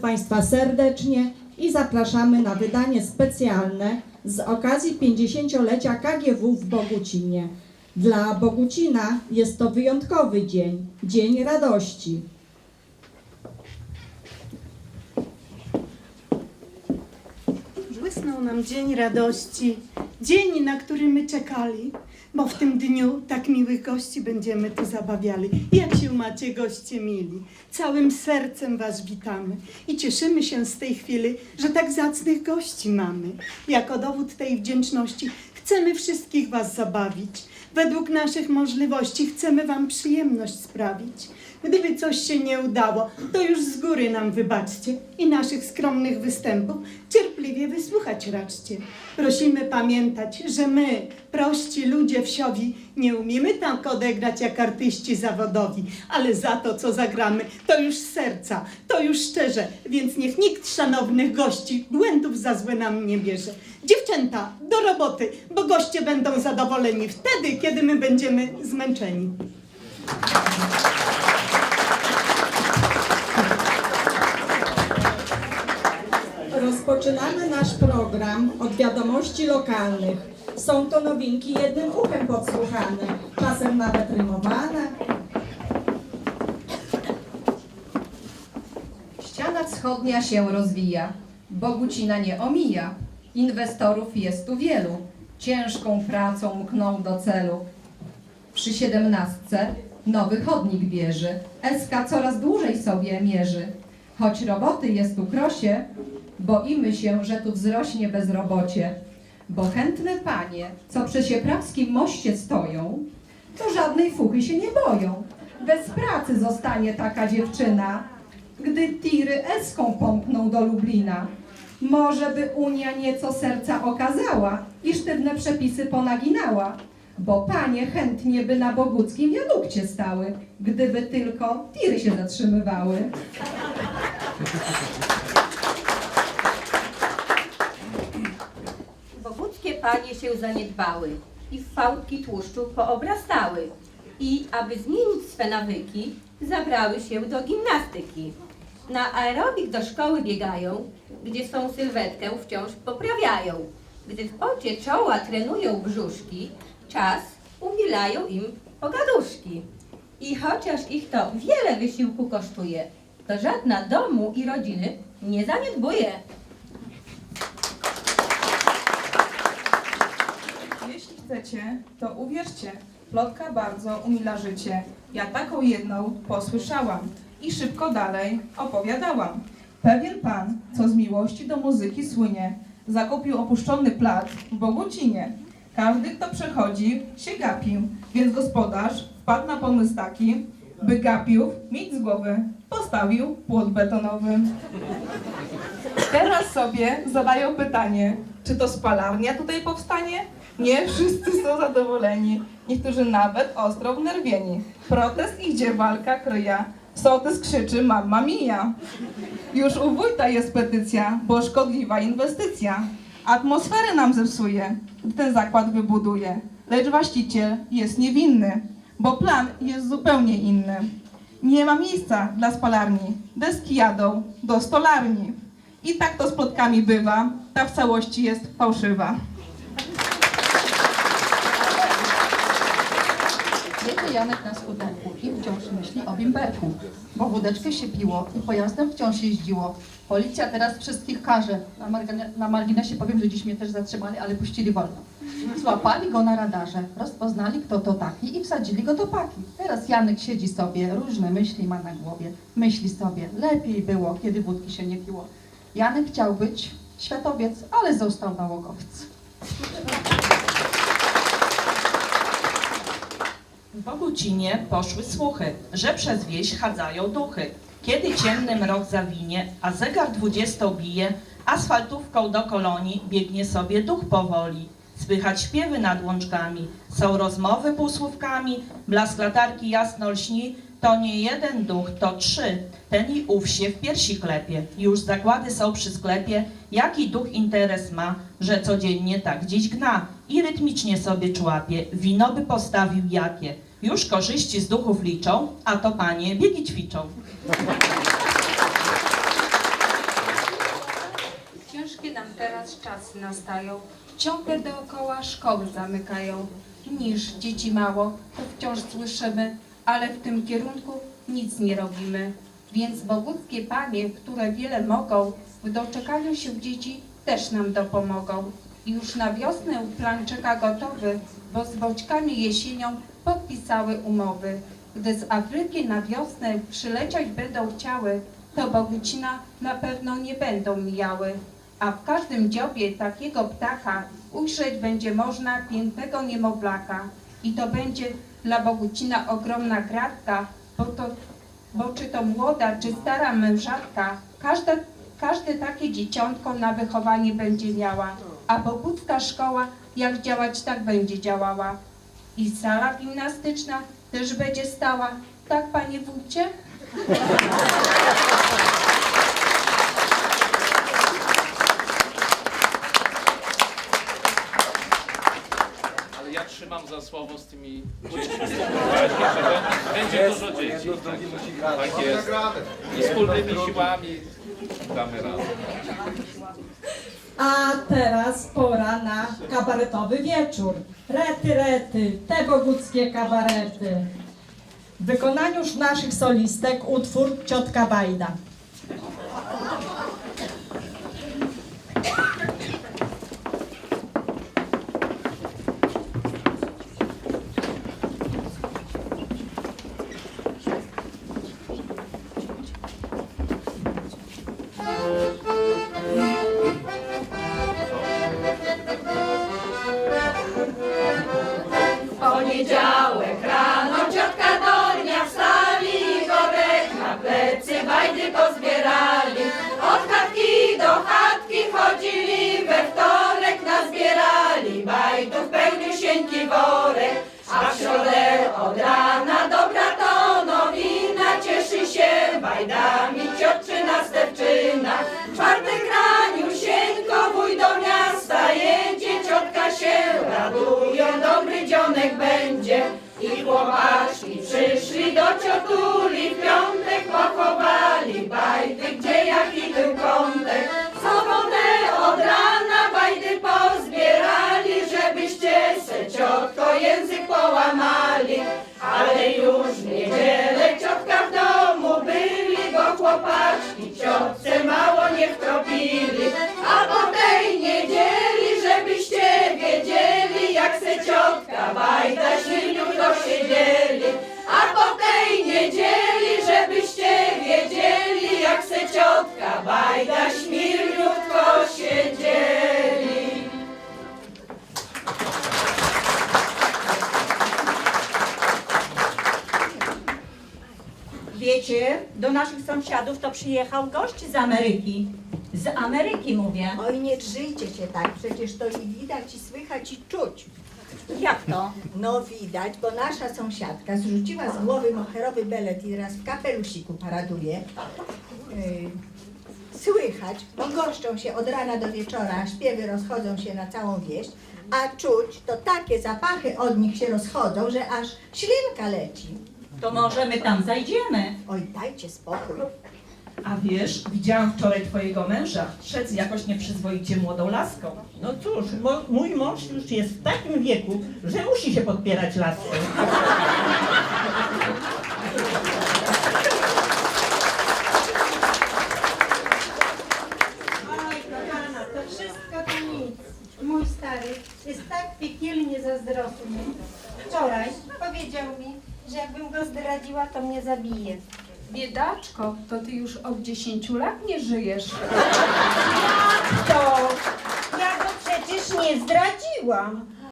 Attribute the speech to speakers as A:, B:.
A: Państwa serdecznie i zapraszamy na wydanie specjalne z okazji 50-lecia KGW w Bogucinie. Dla Bogucina jest to wyjątkowy dzień, dzień radości.
B: Błysnął nam dzień radości, dzień, na który my czekali, bo w tym dniu tak miłych gości będziemy tu zabawiali. Jak się macie, goście mili? Całym sercem Was witamy i cieszymy się z tej chwili, że tak zacnych gości mamy. Jako dowód tej wdzięczności chcemy wszystkich Was zabawić. Według naszych możliwości chcemy Wam przyjemność sprawić. Gdyby coś się nie udało, to już z góry nam wybaczcie i naszych skromnych występów cierpliwie wysłuchać raczcie. Prosimy pamiętać, że my, prości ludzie wsiowi, nie umiemy tak odegrać jak artyści zawodowi, ale za to, co zagramy, to już serca, to już szczerze, więc niech nikt szanownych gości błędów za złe nam nie bierze. Dziewczęta, do roboty, bo goście będą zadowoleni wtedy, kiedy my będziemy zmęczeni.
A: Rozpoczynamy nasz program od wiadomości lokalnych. Są to nowinki jednym uchem podsłuchane, czasem nawet rymowane.
C: Ściana wschodnia się rozwija, Bogucina nie omija. Inwestorów jest tu wielu, ciężką pracą mkną do celu. Przy siedemnastce nowy chodnik bierze, SK coraz dłużej sobie mierzy. Choć roboty jest tu krosie, boimy się, że tu wzrośnie bezrobocie. Bo chętne panie, co przy sieprawskim moście stoją, to żadnej fuchy się nie boją. Bez pracy zostanie taka dziewczyna, gdy tiry eską pomkną do Lublina. Może by Unia nieco serca okazała i sztywne przepisy ponaginała, bo panie chętnie by na boguckim wiadukcie stały, gdyby tylko tiry się zatrzymywały.
D: Boguckie panie się zaniedbały i w fałdki tłuszczu poobrastały i, aby zmienić swe nawyki, zabrały się do gimnastyki. Na aerobik do szkoły biegają, gdzie swą sylwetkę wciąż poprawiają. Gdy w pocie czoła trenują brzuszki, czas umilają im pogaduszki. I chociaż ich to wiele wysiłku kosztuje, to żadna domu i rodziny nie zaniedbuje.
E: Jeśli chcecie, to uwierzcie, plotka bardzo umila życie. Ja taką jedną posłyszałam i szybko dalej opowiadałam. Pewien pan, co z miłości do muzyki słynie, zakupił opuszczony plac w Bogucinie. Każdy, kto przechodzi, się gapił, więc gospodarz wpadł na pomysł taki, by gapiów mieć z głowy. Postawił płot betonowy. Teraz sobie zadają pytanie, czy to spalarnia tutaj powstanie? Nie wszyscy są zadowoleni. Niektórzy nawet ostro wnerwieni. Protest idzie, walka kryja. Sołtys krzyczy, mamma mia. Już u wójta jest petycja, bo szkodliwa inwestycja. Atmosferę nam zepsuje, gdy ten zakład wybuduje. Lecz właściciel jest niewinny, bo plan jest zupełnie inny. Nie ma miejsca dla spalarni. Deski jadą do stolarni. I tak to z plotkami bywa, ta w całości jest fałszywa.
F: Jedzie Janek na skuterku i wciąż myśli o bimberku, bo wódeczkę się piło i pojazdem wciąż jeździło. Policja teraz wszystkich każe. Na, margine- na marginesie powiem, że dziś mnie też zatrzymali, ale puścili wolno. Złapali go na radarze, rozpoznali kto to taki i wsadzili go do paki. Teraz Janek siedzi sobie, różne myśli ma na głowie. Myśli sobie, lepiej było, kiedy wódki się nie piło. Janek chciał być światowiec, ale został nałogowiec.
G: W Bogucinie poszły słuchy, że przez wieś chadzają duchy. Kiedy ciemny mrok zawinie, a zegar dwudziestą bije, asfaltówką do kolonii biegnie sobie duch powoli. Słychać śpiewy nad łączkami, są rozmowy półsłówkami, blask latarki jasno lśni, to nie jeden duch, to trzy. Ten i ów się w piersi klepie. Już zakłady są przy sklepie, jaki duch interes ma, że codziennie tak gdzieś gna i rytmicznie sobie człapie. Wino by postawił jakie. Już korzyści z duchów liczą, a to panie biegi ćwiczą.
H: Teraz czasy nastają, ciągle dookoła szkoły zamykają. Niż dzieci mało, to wciąż słyszymy, ale w tym kierunku nic nie robimy. Więc boguskie panie, które wiele mogą, w doczekaniu się dzieci też nam dopomogą. I już na wiosnę plan czeka gotowy, bo z boćkami jesienią podpisały umowy. Gdy z Afryki na wiosnę przylecieć będą chciały, to Bogucina na pewno nie będą mijały. A w każdym dziobie takiego ptaka ujrzeć będzie można pięknego niemowlaka. I to będzie dla Bogucina ogromna gratka, bo, to, bo czy to młoda, czy stara mężatka, każda, każde takie dzieciątko na wychowanie będzie miała. A Bogucka szkoła jak działać, tak będzie działała. I sala gimnastyczna też będzie stała. Tak, panie wójcie?
I: Trzymam za słowo z tymi dziećmi. Będzie dużo dzieci. Tak jest. I wspólnymi siłami damy radę.
A: A teraz pora na kabaretowy wieczór. Rety, rety, te boguckie kabarety. W wykonaniu już naszych solistek utwór Ciotka Bajda.
J: Będzie. I chłopaczki przyszli do ciotuli, w piątek pochowali bajdy, gdzie jaki był kątek. Sobotę od rana bajdy pozbierali, żebyście se ciotko język połamali. Ale se ciotka bajda silniutko siedzieli. A po tej niedzieli, żebyście wiedzieli, jak se ciotka bajda śmirniutko siedzieli.
K: Wiecie, do naszych sąsiadów to przyjechał gość z Ameryki. Z Ameryki mówię.
L: Oj, nie drzyjcie się tak, przecież to i widać, i słychać, i czuć.
K: Jak to?
L: No widać, bo nasza sąsiadka zrzuciła z głowy moherowy belet i teraz w kapelusiku paraduje. Yy, słychać, bo goszczą się od rana do wieczora, śpiewy rozchodzą się na całą wieś, a czuć to takie zapachy od nich się rozchodzą, że aż ślinka leci.
K: To może my tam zajdziemy.
L: Oj, dajcie spokój.
G: A wiesz, widziałam wczoraj twojego męża. Szedł jakoś nieprzyzwoicie młodą laską.
M: No cóż, mo, mój mąż już jest w takim wieku, że musi się podpierać laską.
B: Oj, kochana, to wszystko to nic. Mój stary jest tak piekielnie zazdrosny. Wczoraj powiedział mi, że jakbym go zdradziła, to mnie zabije.
H: Biedaczko, to ty już od 10 lat nie żyjesz.
B: To ja go przecież nie zdradziłam.